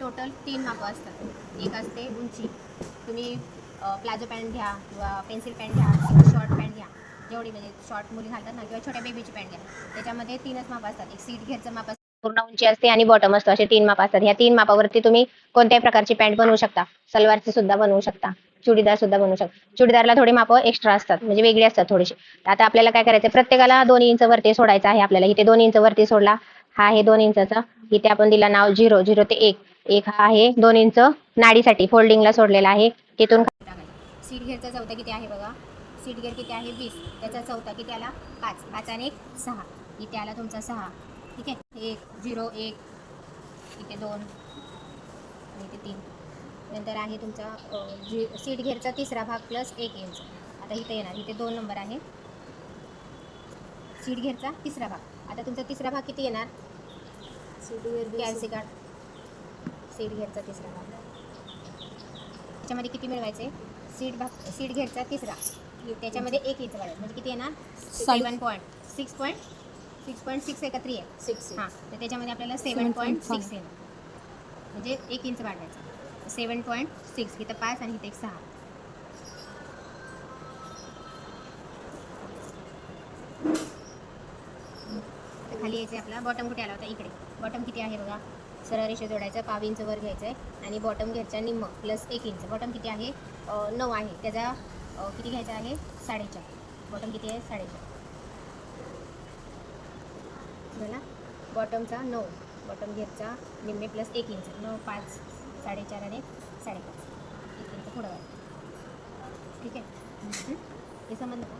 Total तीन मापं असतात. एक असते उंची. तुम्ही प्लाझो पॅन्ट घ्या किंवा पेन्सिल पॅन्ट घ्या किंवा शॉर्ट पॅन्ट घ्या. जेवढी म्हणजे शॉर्ट मुली घालतात ना किंवा छोट्या बेबीची पॅन्ट घ्या. त्याच्यामध्ये तीनच माप असतात. एक सीट घेरचं माप असतं. पूर्ण उंची असते आणि बॉटम असतो. असे तीन माप असतात. ह्या तीन मापावरती तुम्ही कोणत्याही प्रकारची पॅन्ट बनवू शकता. सलवारची सुद्धा बनवू शकता. चुडीदार सुद्धा बनवू शकता. चुडीदारला थोडे मापं एक्स्ट्रा असतात. म्हणजे वेगळी असतात थोडेसे तर आता आपल्याला काय करायचं प्रत्येकाला दोन इंच वरती सोडायचं आहे आपल्याला. इथे दोन इंच वरती सोडला. हा आहे दोन इंचाचा. इथे आपण दिला नाव झिरो झिरो ते एक. एक हा आहे दोन इंच नाडीसाठी फोल्डिंगला सोडलेला आहे. तिथून सीट घेरचा चौथा किती आहे बघा? सीट घेर किती आहे? वीस. त्याचा चौथा किती आला पाच. पाच आणि एक सहा. इथे आला तुमचा सहा. ठीक आहे? एक झिरो एक. इथे दोन. आणि इथे तीन. नंतर आहे तुमचा जी सीट घेरचा तिसरा भाग प्लस एक इंच. आता इथे येणार. इथे दोन नंबर आहे. सीट घेरचा तिसरा भाग. आता तुमचा तिसरा भाग किती येणार? कॅल्सी कार्ड सीट घेरचा तिसरा भाग. त्याच्यामध्ये किती मिळवायचे? सीट भाग सीट घेरचा तिसरा. त्याच्यामध्ये एक इंच वाढेल म्हणजे किती येणार? Seven point six point six point six आहे का थ्री आहे सिक्स हां. तर त्याच्यामध्ये आपल्याला सेवन पॉईंट सिक्स येणार. म्हणजे एक इंच वाढवायचं. Seven point six. इथं पाच आणि इथं एक सहा. खाली यायचं आपला. बॉटम कुठे आला होता? इकडे. बॉटम किती आहे बघा? सरळ रेषे जोडायचं पाव इंच वर घ्यायचं आहे आणि बॉटम घ्यायचा निम्म प्लस एक इंच. बॉटम किती आहे? नऊ आहे. त्याचा किती घ्यायचा आहे? साडेचार. बॉटम किती आहे? साडेचार. झाला बॉटमचा नऊ. बॉटम घेरचा निम्मे प्लस एक इंच. नऊ पाच साडेचार आणि साडेपाच. एक इंच पुढं ठीक आहे? हे समजलं का?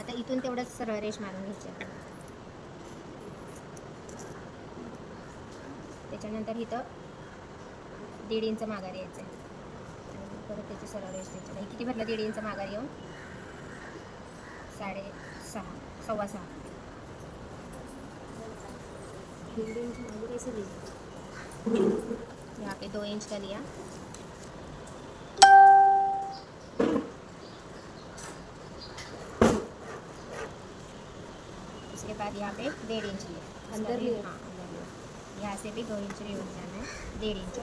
आता इथून तेवढंच सरळ रेष मारून घ्यायची त्याच्यानंतर इथं दीड इंच माघारी यायचं आहे परत त्याची सरळ रेष नाही किती भरलं? दीड इंच माघारी येऊन साडे सहा सव्वा सहा. यहाँ पे दो इंच का लिया उसके बाद यहाँ पे डेढ़ इंच लिया. अंदर लिया? हाँ. अंदर लिया यहाँ से भी दो इंच उठ जाना है, डेढ़ इंच।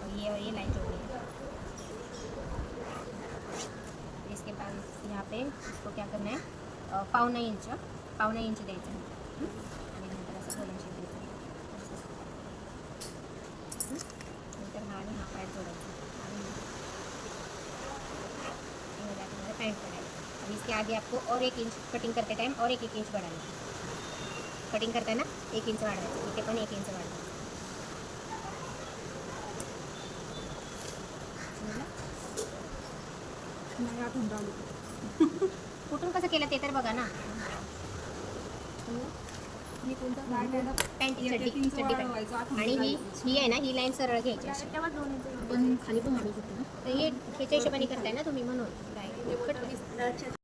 और ये और ये लाइन जोड़नी है इसके बाद यहाँ पे इसको क्या करना है पावना इंच पावना इंच हं? आणि नंतर हा। हा हो अब इसके आगे आपको और एक इंच कटिंग करते टाइम और एक एक इंच बढ़ाना कटिंग करताना एक इंच वाढवायचं. इथे पण एक इंच वाढवायचं. कुठून कसं केलं ते तर बघा ना. पॅन्ट चड्डी चड्डी आणि ही. ही आहे ना ही लाईन सरळ घ्यायची. पण खाली पण तर हे ह्याच्या हिशोबाने करताय ना तुम्ही म्हणून.